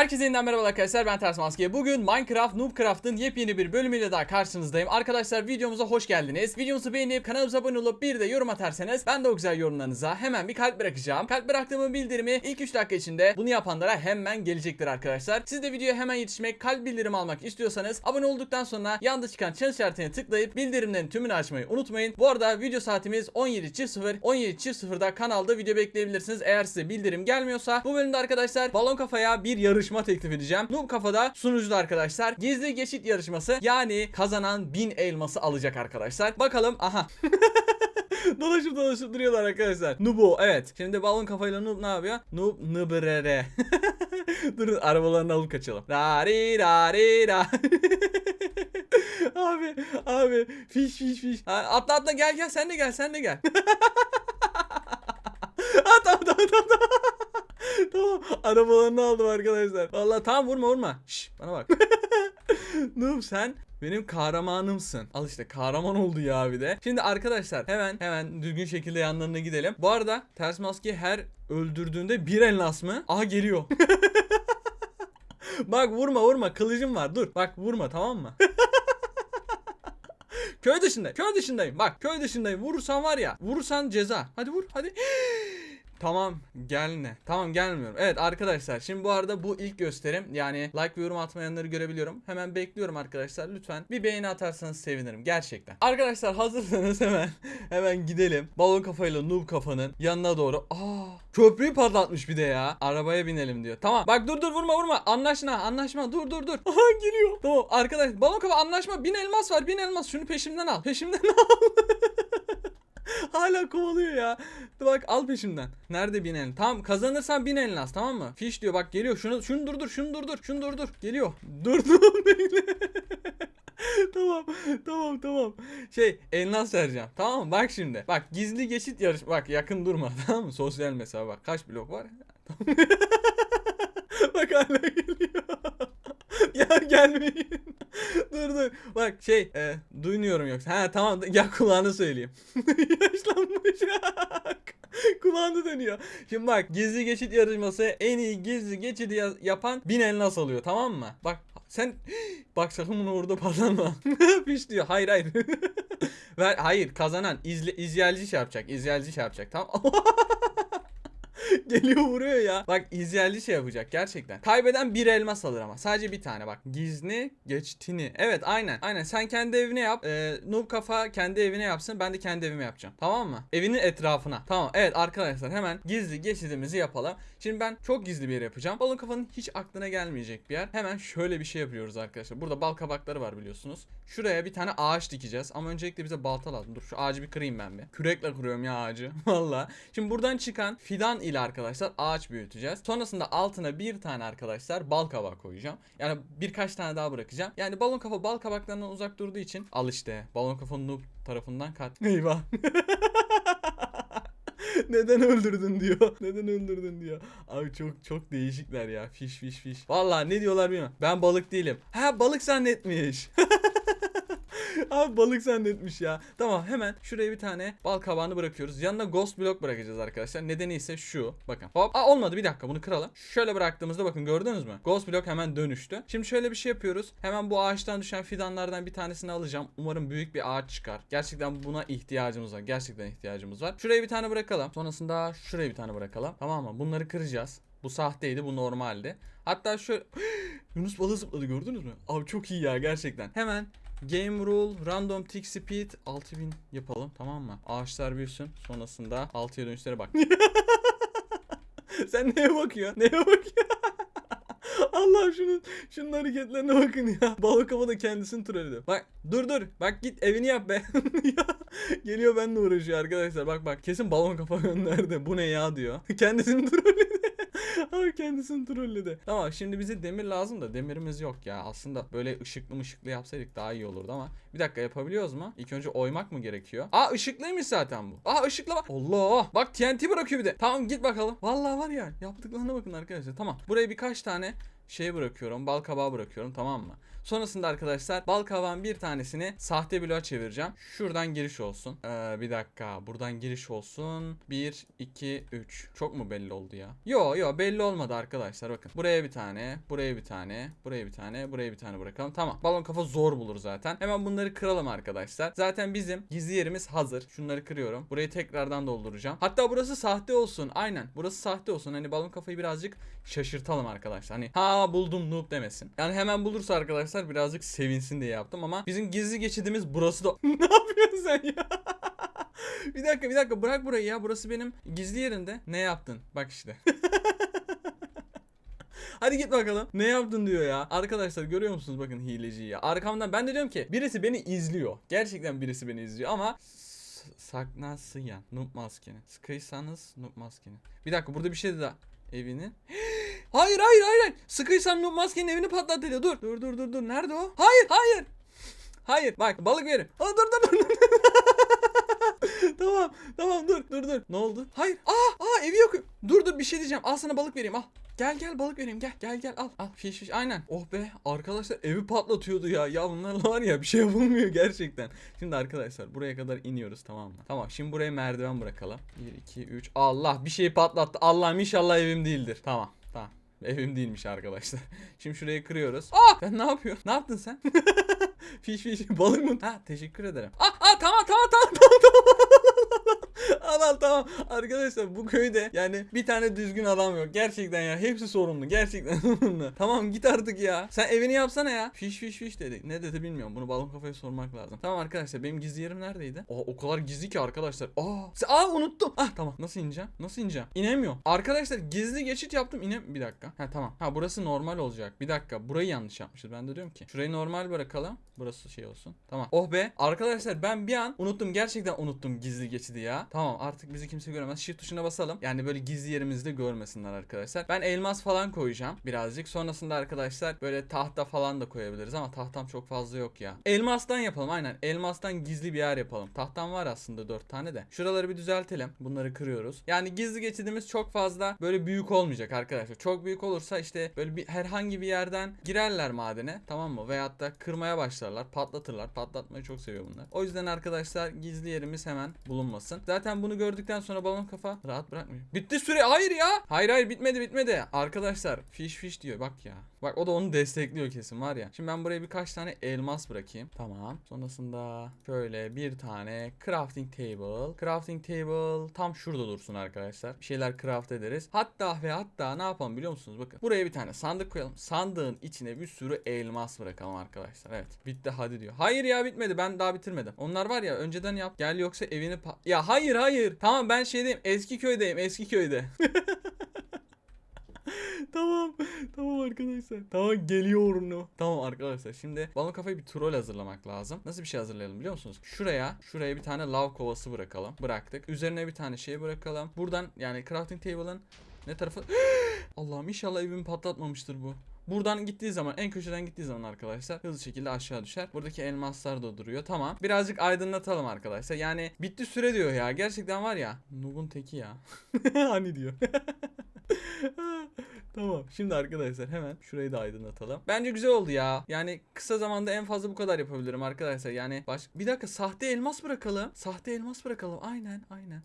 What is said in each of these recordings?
Herkese yeniden merhaba arkadaşlar ben Ters Maske. Bugün Minecraft Noobcraft'ın yepyeni bir bölümüyle daha karşınızdayım. Arkadaşlar videomuza hoş geldiniz. Videomuzu beğenip kanalımıza abone olup bir de yorum atarsanız ben de o güzel yorumlarınıza hemen bir kalp bırakacağım. Kalp bıraktığımın bildirimi ilk 3 dakika içinde bunu yapanlara hemen gelecektir arkadaşlar. Siz de videoya hemen yetişmek, kalp bildirimi almak istiyorsanız abone olduktan sonra yanda çıkan çan işaretine tıklayıp bildirimlerin tümünü açmayı unutmayın. Bu arada video saatimiz 17.00 17.00'da kanalda video bekleyebilirsiniz. Eğer size bildirim gelmiyorsa bu bölümde arkadaşlar balon kafaya bir yarışma teklif edeceğim. Noob kafada sunucuda arkadaşlar gizli geçit yarışması yani kazanan 1000 elması alacak arkadaşlar. Bakalım aha. dolaşıp dolaşıp duruyorlar arkadaşlar. Nubo evet. Şimdi balon kafayla Noob ne yapıyor? Noob nıbrere. Durun arabalarını alıp kaçalım. Rari rari ra. abi abi fiş fiş fiş. Atla atla gel gel sen de gel sen de gel. ha, tamam tamam tamam. tamam. tamam arabalarını aldım arkadaşlar. Vallahi tamam vurma vurma. Şş, bana bak. Noob sen benim kahramanımsın. Al işte kahraman oldu ya bir de. Şimdi arkadaşlar hemen hemen düzgün şekilde yanlarına gidelim. Bu arada ters maske her öldürdüğünde bir elmas mı? Aha geliyor. Bak vurma vurma kılıcım var dur. Bak vurma tamam mı? köy dışında. Köy dışındayım. Bak köy dışındayım. Vurursan var ya. Vurursan ceza. Hadi vur hadi. Tamam gelme. Tamam gelmiyorum. Evet arkadaşlar şimdi bu arada bu ilk gösterim. Yani like ve yorum atmayanları görebiliyorum. Hemen bekliyorum arkadaşlar. Lütfen bir beğeni atarsanız sevinirim. Gerçekten. Arkadaşlar hazırsanız hemen hemen gidelim. Balon kafayla noob kafanın yanına doğru. Aa köprüyü patlatmış bir de ya. Arabaya binelim diyor. Tamam. Bak dur dur vurma vurma. Anlaşma anlaşma. Dur dur dur. Aha geliyor. Tamam arkadaş balon kafa anlaşma. Bin elmas var. Bin elmas. Şunu peşimden al. Peşimden al. Hala kovalıyor ya. Bak al peşimden. Nerede bin elin? Tamam kazanırsan bin elin az tamam mı? Fiş diyor bak geliyor. Şunu şunu durdur şunu durdur. Şunu durdur. Geliyor. Durdum bekle. tamam tamam tamam. Şey elmas vereceğim. Tamam mı? Bak şimdi. Bak gizli geçit yarış. Bak yakın durma tamam mı? Sosyal mesafe bak. Kaç blok var? bak hala geliyor. ya gelmeyin. dur dur. Bak şey e, duymuyorum yoksa. Ha tamam ya kulağını söyleyeyim. Yaşlanmış. Kulağını dönüyor. Şimdi bak gizli geçit yarışması en iyi gizli geçidi ya- yapan bin elmas alıyor tamam mı? Bak sen bak sakın bunu orada patlatma. Piş diyor. Hayır hayır. Ver hayır kazanan izle, izleyicici şey yapacak. İzleyicici şey yapacak tamam. Geliyor vuruyor ya. Bak izleyicici şey yapacak gerçekten. Kaybeden bir elmas alır ama. Sadece bir tane bak. Gizli geçtini. Evet aynen. Aynen sen kendi evine yap. Ee, Noob kafa kendi evine yapsın. Ben de kendi evime yapacağım. Tamam mı? Evinin etrafına. Tamam. Evet arkadaşlar hemen gizli geçidimizi yapalım. Şimdi ben çok gizli bir yer yapacağım. Balon kafanın hiç aklına gelmeyecek bir yer. Hemen şöyle bir şey yapıyoruz arkadaşlar. Burada bal kabakları var biliyorsunuz. Şuraya bir tane ağaç dikeceğiz. Ama öncelikle bize balta lazım. Dur şu ağacı bir kırayım ben bir. Kürekle kırıyorum ya ağacı. Valla. Şimdi buradan çıkan fidan ile arkadaşlar ağaç büyüteceğiz. Sonrasında altına bir tane arkadaşlar bal kabağı koyacağım. Yani birkaç tane daha bırakacağım. Yani balon kafa bal kabaklarından uzak durduğu için al işte. Balon kafanın noob tarafından kat. Eyvah. Neden öldürdün diyor. Neden öldürdün diyor. Abi çok çok değişikler ya. Fiş fiş fiş. Vallahi ne diyorlar bilmiyorum. Ben balık değilim. Ha balık zannetmiş. Abi balık zannetmiş ya. Tamam hemen şuraya bir tane bal kabağını bırakıyoruz. Yanına ghost block bırakacağız arkadaşlar. Nedeni ise şu. Bakın. Hop. Aa, olmadı bir dakika bunu kıralım. Şöyle bıraktığımızda bakın gördünüz mü? Ghost block hemen dönüştü. Şimdi şöyle bir şey yapıyoruz. Hemen bu ağaçtan düşen fidanlardan bir tanesini alacağım. Umarım büyük bir ağaç çıkar. Gerçekten buna ihtiyacımız var. Gerçekten ihtiyacımız var. Şuraya bir tane bırakalım. Sonrasında şuraya bir tane bırakalım. Tamam mı? Bunları kıracağız. Bu sahteydi, bu normaldi. Hatta şu Yunus balığı zıpladı gördünüz mü? Abi çok iyi ya gerçekten. Hemen Game Rule Random Tick Speed 6000 yapalım tamam mı? Ağaçlar büyüsün. Sonrasında 6'ya dönüşlere bak. Sen neye bakıyorsun? Neye bakıyorsun? Allah şunun şunun hareketlerine bakın ya. Balık kafa da kendisini trolledi. Bak dur dur. Bak git evini yap be. geliyor benimle uğraşıyor arkadaşlar. Bak bak kesin balon kafa gönderdi. Bu ne ya diyor. kendisini trolledi. Kendisini trolledi. Tamam şimdi bize demir lazım da demirimiz yok ya. Aslında böyle ışıklı ışıklı yapsaydık daha iyi olurdu ama. Bir dakika yapabiliyoruz mu? İlk önce oymak mı gerekiyor? Aa ışıklıymış zaten bu. Aa ışıkla bak. Allah. Bak TNT bırakıyor bir de. Tamam git bakalım. Vallahi var ya yaptıklarına bakın arkadaşlar. Tamam. Buraya birkaç tane şey bırakıyorum. Bal kabağı bırakıyorum tamam mı? Sonrasında arkadaşlar bal kabağın bir tanesini sahte bloğa çevireceğim. Şuradan giriş olsun. Ee, bir dakika. Buradan giriş olsun. 1, 2, 3. Çok mu belli oldu ya? Yo yo belli olmadı arkadaşlar. Bakın. Buraya bir tane. Buraya bir tane. Buraya bir tane. Buraya bir tane bırakalım. Tamam. Balon kafa zor bulur zaten. Hemen bunları kıralım arkadaşlar. Zaten bizim gizli yerimiz hazır. Şunları kırıyorum. Burayı tekrardan dolduracağım. Hatta burası sahte olsun. Aynen. Burası sahte olsun. Hani balon kafayı birazcık şaşırtalım arkadaşlar. Hani ha buldum noob demesin. Yani hemen bulursa arkadaşlar birazcık sevinsin diye yaptım ama bizim gizli geçidimiz burası da... ne yapıyorsun sen ya? bir dakika bir dakika bırak burayı ya. Burası benim gizli yerinde. Ne yaptın? Bak işte. Hadi git bakalım. Ne yaptın diyor ya. Arkadaşlar görüyor musunuz bakın hileciyi ya. Arkamdan ben de diyorum ki birisi beni izliyor. Gerçekten birisi beni izliyor ama S- Saknası ya. Noob maskeni. Sıkıysanız noob maskeni. Bir dakika burada bir şey daha. Evini. hayır hayır hayır. hayır. Sıkıysan noob maskenin evini patlat dedi. Dur. Dur dur dur dur. Nerede o? Hayır hayır. Hayır. Bak balık verim. Aa, dur dur. dur. tamam tamam dur dur dur. Ne oldu? Hayır. Aa aa evi yok. Dur dur bir şey diyeceğim. Al sana balık vereyim al. Gel gel balık vereyim gel gel gel al al fiş fiş aynen oh be arkadaşlar evi patlatıyordu ya ya bunlarla var ya bir şey yapılmıyor gerçekten Şimdi arkadaşlar buraya kadar iniyoruz tamam mı Tamam şimdi buraya merdiven bırakalım 1 2 3 Allah bir şeyi patlattı Allah'ım inşallah evim değildir Tamam tamam Evim değilmiş arkadaşlar. Şimdi şurayı kırıyoruz. Aa! Ben ne yapıyorum? Ne yaptın sen? fiş fiş balık mı? Ha teşekkür ederim. Aa, aa tamam tamam tamam tamam tamam. al al tamam. Arkadaşlar bu köyde yani bir tane düzgün adam yok. Gerçekten ya hepsi sorunlu. Gerçekten sorunlu. tamam git artık ya. Sen evini yapsana ya. Fiş fiş fiş dedi. Ne dedi bilmiyorum. Bunu balon kafaya sormak lazım. Tamam arkadaşlar benim gizli yerim neredeydi? Aa, o kadar gizli ki arkadaşlar. Aa, se- aa unuttum. Ah tamam. Nasıl ineceğim? Nasıl ineceğim? İnemiyorum. Arkadaşlar gizli geçit yaptım. İne bir dakika. Ha tamam. Ha burası normal olacak. Bir dakika. Burayı yanlış yapmışız. Ben de diyorum ki. Şurayı normal bırakalım. Burası şey olsun. Tamam. Oh be. Arkadaşlar ben bir an unuttum. Gerçekten unuttum gizli geçidi ya. Tamam artık bizi kimse göremez. Shift tuşuna basalım. Yani böyle gizli yerimizde görmesinler arkadaşlar. Ben elmas falan koyacağım birazcık. Sonrasında arkadaşlar böyle tahta falan da koyabiliriz ama tahtam çok fazla yok ya. Elmastan yapalım aynen. Elmastan gizli bir yer yapalım. Tahtam var aslında 4 tane de. Şuraları bir düzeltelim. Bunları kırıyoruz. Yani gizli geçidimiz çok fazla böyle büyük olmayacak arkadaşlar. Çok büyük olursa işte böyle bir herhangi bir yerden girerler madene tamam mı? Veyahut da kırmaya başlarlar, patlatırlar. Patlatmayı çok seviyor bunlar. O yüzden arkadaşlar gizli yerimiz hemen bulunmasın. Zaten bunu gördükten sonra balon kafa rahat bırakmıyor. Bitti süre. Hayır ya. Hayır hayır bitmedi bitmedi. Arkadaşlar fiş fiş diyor bak ya. Bak o da onu destekliyor kesin var ya. Şimdi ben buraya birkaç tane elmas bırakayım. Tamam. Sonrasında şöyle bir tane crafting table. Crafting table tam şurada dursun arkadaşlar. Bir şeyler craft ederiz. Hatta ve hatta ne yapalım biliyor musunuz? Bakın buraya bir tane sandık koyalım. Sandığın içine bir sürü elmas bırakalım arkadaşlar. Evet. Bitti hadi diyor. Hayır ya bitmedi. Ben daha bitirmedim. Onlar var ya önceden yap. Gel yoksa evini pa- Ya hayır hayır. Tamam ben şeydeyim. Eski köydeyim. Eski köyde. tamam. Tamam arkadaşlar. Tamam geliyor onu. Tamam arkadaşlar. Şimdi balon kafayı bir troll hazırlamak lazım. Nasıl bir şey hazırlayalım biliyor musunuz? Şuraya, şuraya bir tane lav kovası bırakalım. Bıraktık. Üzerine bir tane şey bırakalım. Buradan yani crafting table'ın ne tarafı? Allah'ım inşallah evimi patlatmamıştır bu. Buradan gittiği zaman en köşeden gittiği zaman arkadaşlar hızlı şekilde aşağı düşer. Buradaki elmaslar da duruyor. Tamam. Birazcık aydınlatalım arkadaşlar. Yani bitti süre diyor ya. Gerçekten var ya. Nub'un teki ya. hani diyor. Tamam. Şimdi arkadaşlar hemen şurayı da aydınlatalım. Bence güzel oldu ya. Yani kısa zamanda en fazla bu kadar yapabilirim arkadaşlar. Yani baş... Bir dakika sahte elmas bırakalım. Sahte elmas bırakalım. Aynen aynen.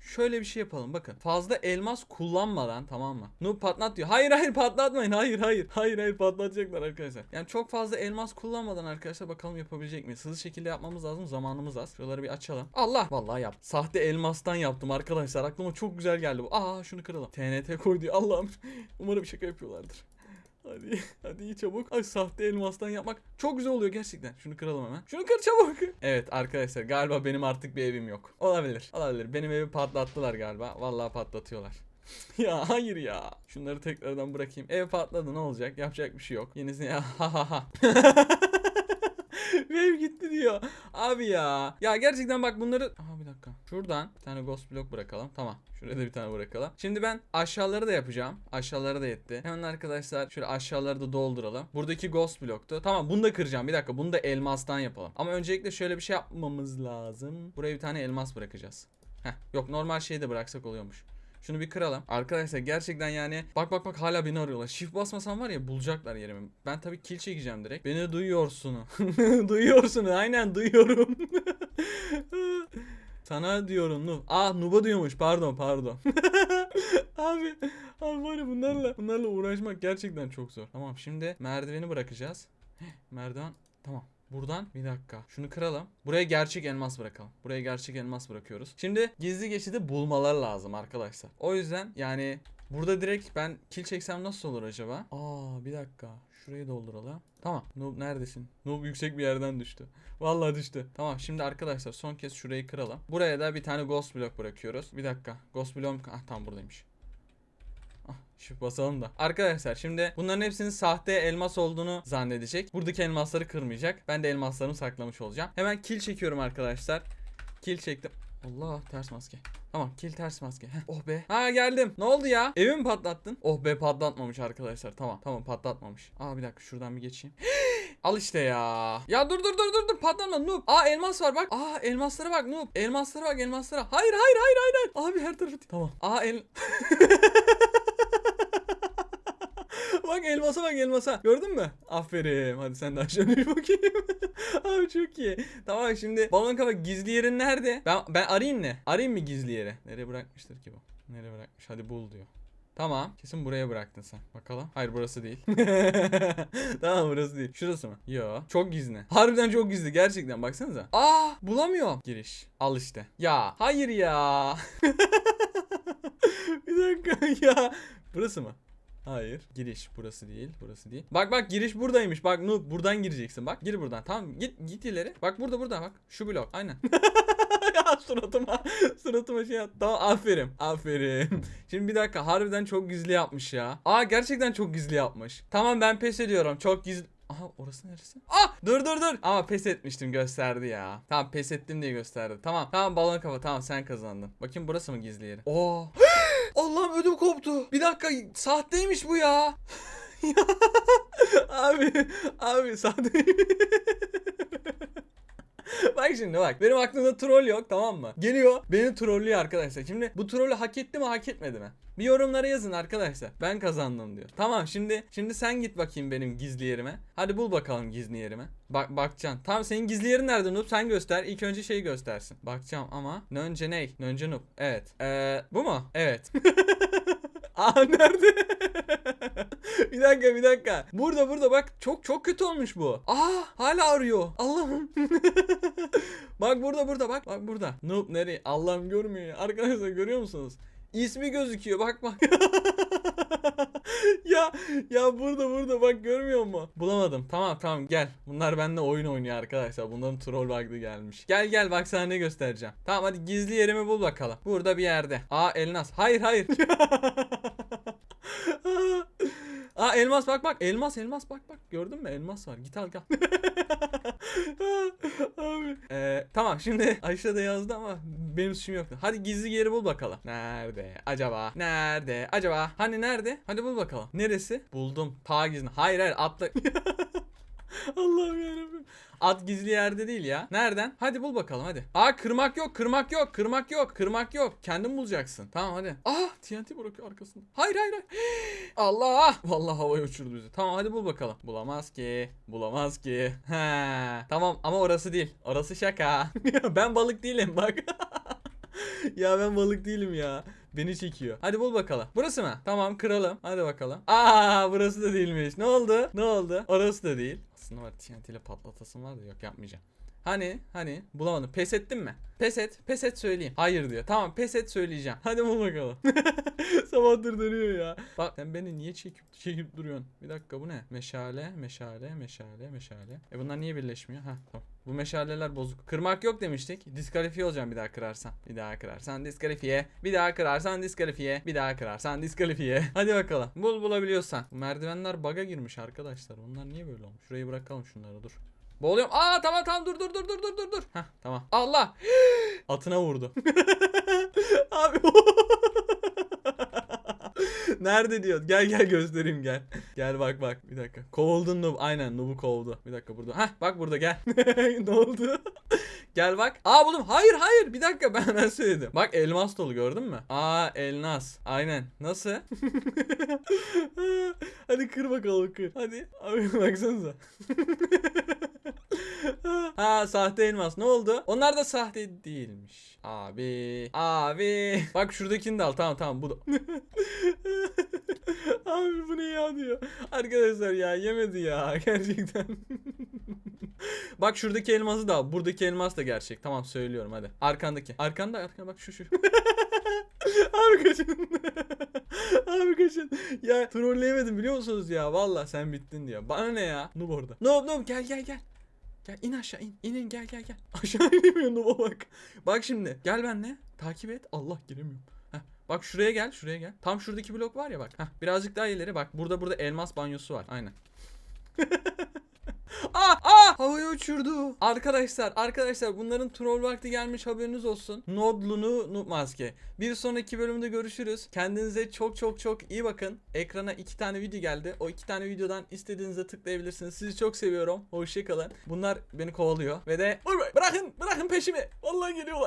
Şöyle bir şey yapalım bakın. Fazla elmas kullanmadan tamam mı? Noob patlat diyor. Hayır hayır patlatmayın. Hayır hayır. Hayır hayır patlatacaklar arkadaşlar. Yani çok fazla elmas kullanmadan arkadaşlar bakalım yapabilecek miyiz? Hızlı şekilde yapmamız lazım. Zamanımız az. Şuraları bir açalım. Allah. Vallahi yap. Sahte elmastan yaptım arkadaşlar. Aklıma çok güzel geldi bu. Aa şunu kıralım. TNT koy diyor. Allah'ım. Umarım şaka yapıyorlardır. Hadi hadi çabuk. Ay sahte elmastan yapmak çok güzel oluyor gerçekten. Şunu kıralım hemen. Şunu kır çabuk. Evet arkadaşlar galiba benim artık bir evim yok. Olabilir. Olabilir. Benim evi patlattılar galiba. Vallahi patlatıyorlar. ya hayır ya. Şunları tekrardan bırakayım. Ev patladı ne olacak? Yapacak bir şey yok. Yenisini ya ha ha ha. Ev gitti diyor. Abi ya. Ya gerçekten bak bunları... Aha bir dakika. Şuradan bir tane ghost block bırakalım. Tamam. Şuraya da bir tane bırakalım. Şimdi ben aşağıları da yapacağım. Aşağıları da yetti. Hemen arkadaşlar şöyle aşağıları da dolduralım. Buradaki ghost block'tu. Tamam bunu da kıracağım. Bir dakika bunu da elmastan yapalım. Ama öncelikle şöyle bir şey yapmamız lazım. Buraya bir tane elmas bırakacağız. Heh, yok normal şeyi de bıraksak oluyormuş. Şunu bir kıralım. Arkadaşlar gerçekten yani bak bak bak hala beni arıyorlar. Shift basmasam var ya bulacaklar yerimi. Ben tabii kill çekeceğim direkt. Beni duyuyorsun. duyuyorsun. Aynen duyuyorum. Sana diyorum Nub. Aa Nub'a diyormuş. Pardon pardon. abi abi var bunlarla bunlarla uğraşmak gerçekten çok zor. Tamam şimdi merdiveni bırakacağız. Merdiven tamam. Buradan bir dakika. Şunu kıralım. Buraya gerçek elmas bırakalım. Buraya gerçek elmas bırakıyoruz. Şimdi gizli geçidi bulmalar lazım arkadaşlar. O yüzden yani burada direkt ben kill çeksem nasıl olur acaba? Aa bir dakika. Şurayı dolduralım. Tamam. Noob neredesin? Noob yüksek bir yerden düştü. Vallahi düştü. Tamam şimdi arkadaşlar son kez şurayı kıralım. Buraya da bir tane ghost block bırakıyoruz. Bir dakika. Ghost block ah tam buradaymış. Şu basalım da. Arkadaşlar şimdi bunların hepsinin sahte elmas olduğunu zannedecek. Buradaki elmasları kırmayacak. Ben de elmaslarımı saklamış olacağım. Hemen kill çekiyorum arkadaşlar. Kill çektim. Allah ters maske. Tamam kill ters maske. Heh, oh be. Ha geldim. Ne oldu ya? Evi mi patlattın? Oh be patlatmamış arkadaşlar. Tamam tamam patlatmamış. Aa bir dakika şuradan bir geçeyim. Al işte ya. Ya dur dur dur dur dur patlatma noob. Aa elmas var bak. Aa elmaslara bak noob. Elmaslara bak elmaslara. Hayır hayır hayır hayır. hayır. Abi her tarafı. Tamam. Aa el. bak elmasa bak elmasa. Gördün mü? Aferin. Hadi sen de aşağı bir bakayım. Abi çok iyi. Tamam şimdi balon kafa gizli yerin nerede? Ben ben arayayım ne? Arayayım mı gizli yeri? Nereye bırakmıştır ki bu? Nereye bırakmış? Hadi bul diyor. Tamam. Kesin buraya bıraktın sen. Bakalım. Hayır burası değil. tamam burası değil. Şurası mı? Yo. Çok gizli. Harbiden çok gizli. Gerçekten. Baksanıza. Aa bulamıyorum. Giriş. Al işte. Ya. Hayır ya. bir dakika ya. Burası mı? Hayır. Giriş burası değil. Burası değil. Bak bak giriş buradaymış. Bak Noob buradan gireceksin. Bak gir buradan. Tamam git git ileri. Bak burada burada bak. Şu blok. Aynen. ya suratıma suratıma şey at. Tamam aferin. Aferin. Şimdi bir dakika harbiden çok gizli yapmış ya. Aa gerçekten çok gizli yapmış. Tamam ben pes ediyorum. Çok gizli. Aha orası neresi? Ah dur dur dur. Ama pes etmiştim gösterdi ya. Tamam pes ettim diye gösterdi. Tamam tamam balon kafa tamam sen kazandın. Bakayım burası mı gizli yeri? Oo. Allah'ım ödüm koptu. Bir dakika sahteymiş bu ya. Abi abi sahte. bak şimdi bak benim aklımda troll yok tamam mı? Geliyor beni trollüyor arkadaşlar. Şimdi bu trollü hak etti mi hak etmedi mi? Bir yorumlara yazın arkadaşlar. Ben kazandım diyor. Tamam şimdi şimdi sen git bakayım benim gizli yerime. Hadi bul bakalım gizli yerime. Bak bakacaksın. Tamam senin gizli yerin nerede Noob? Sen göster. İlk önce şeyi göstersin. Bakacağım ama önce ne? Önce Noob. Evet. Ee, bu mu? Evet. Aa nerede? bir dakika bir dakika. Burada burada bak çok çok kötü olmuş bu. Aa hala arıyor. Allah'ım. bak burada burada bak. Bak burada. Noob nereye? Allah'ım görmüyor. Arkadaşlar görüyor musunuz? İsmi gözüküyor bak bak. ya ya burada burada bak görmüyor mu? Bulamadım. Tamam tamam gel. Bunlar benimle oyun oynuyor arkadaşlar. Bunların troll vakti gelmiş. Gel gel bak sana ne göstereceğim. Tamam hadi gizli yerimi bul bakalım. Burada bir yerde. Aa Elnas. Hayır hayır. Elmas bak bak elmas elmas bak bak gördün mü elmas var git al gel. Abi. Ee, tamam şimdi aşağıda yazdı ama benim suçum yoktu. Hadi gizli yeri bul bakalım. Nerede acaba? Nerede acaba? Hani nerede? Hadi bul bakalım. Neresi? Buldum. Ta gizli. Hayır hayır atla. Allah'ım yarabbim. At gizli yerde değil ya. Nereden? Hadi bul bakalım hadi. Aa kırmak yok, kırmak yok, kırmak yok, kırmak yok. Kendin bulacaksın. Tamam hadi. Ah TNT bırakıyor arkasında. Hayır hayır hayır. Allah! Vallahi havaya uçurdu bizi. Tamam hadi bul bakalım. Bulamaz ki. Bulamaz ki. He. Tamam ama orası değil. Orası şaka. ben balık değilim bak. ya ben balık değilim ya. Beni çekiyor. Hadi bul bakalım. Burası mı? Tamam kıralım. Hadi bakalım. Aa burası da değilmiş. Ne oldu? Ne oldu? Orası da değil. Aslında var TNT ile patlatasım var da yok yapmayacağım. Hani hani bulamadım. Pes ettin mi? Pes et. Pes et söyleyeyim. Hayır diyor. Tamam pes et söyleyeceğim. Hadi bul bakalım. Sabahtır dönüyor ya. Bak sen beni niye çekip çekip duruyorsun? Bir dakika bu ne? Meşale, meşale, meşale, meşale. E bunlar niye birleşmiyor? Ha tamam. Bu meşaleler bozuk. Kırmak yok demiştik. Diskalifiye olacağım bir daha kırarsan. Bir daha kırarsan diskalifiye. Bir daha kırarsan diskalifiye. Bir daha kırarsan diskalifiye. Hadi bakalım. Bul bulabiliyorsan. Bu merdivenler baga girmiş arkadaşlar. Bunlar niye böyle olmuş? Şurayı bırakalım şunları dur. Boğuluyorum. Aa tamam tamam dur dur dur dur dur dur dur. Heh tamam. Allah. Atına vurdu. Abi. Nerede diyor? Gel gel göstereyim gel. Gel bak bak bir dakika. Kovuldun Noob. Aynen Noob'u kovdu. Bir dakika burada. Heh bak burada gel. ne oldu? Gel bak. Aa buldum. Hayır hayır. Bir dakika ben ben söyledim. Bak elmas dolu gördün mü? Aa elmas. Aynen. Nasıl? Hadi kır bakalım kır. Hadi. Abi baksanıza. Ha sahte elmas. Ne oldu? Onlar da sahte değilmiş. Abi. Abi. Bak şuradakini de al. Tamam tamam bu da. Abi bu ne ya diyor. Arkadaşlar ya yemedi ya gerçekten. bak şuradaki elması da al. Buradaki elmas da gerçek. Tamam söylüyorum hadi. Arkandaki. Arkanda arkanda bak şu şu. Abi kaçın. Abi kaçın. Ya trolleyemedim biliyor musunuz ya? Valla sen bittin diyor. Bana ne ya? Noob orada. Noob noob gel gel gel. Gel in aşağı in. İn in gel gel gel. Aşağı inemiyor Noob'a bak. Bak şimdi gel benle. Takip et. Allah giremiyorum. Bak şuraya gel şuraya gel. Tam şuradaki blok var ya bak. Heh, birazcık daha ileri bak. Burada burada elmas banyosu var. Aynen. Aa, aa, havaya uçurdu. Arkadaşlar, arkadaşlar bunların troll vakti gelmiş haberiniz olsun. Nodlunu Noob Maske. Bir sonraki bölümde görüşürüz. Kendinize çok çok çok iyi bakın. Ekrana iki tane video geldi. O iki tane videodan istediğinize tıklayabilirsiniz. Sizi çok seviyorum. Hoşçakalın. Bunlar beni kovalıyor. Ve de bırakın, bırakın peşimi. Vallahi geliyorlar.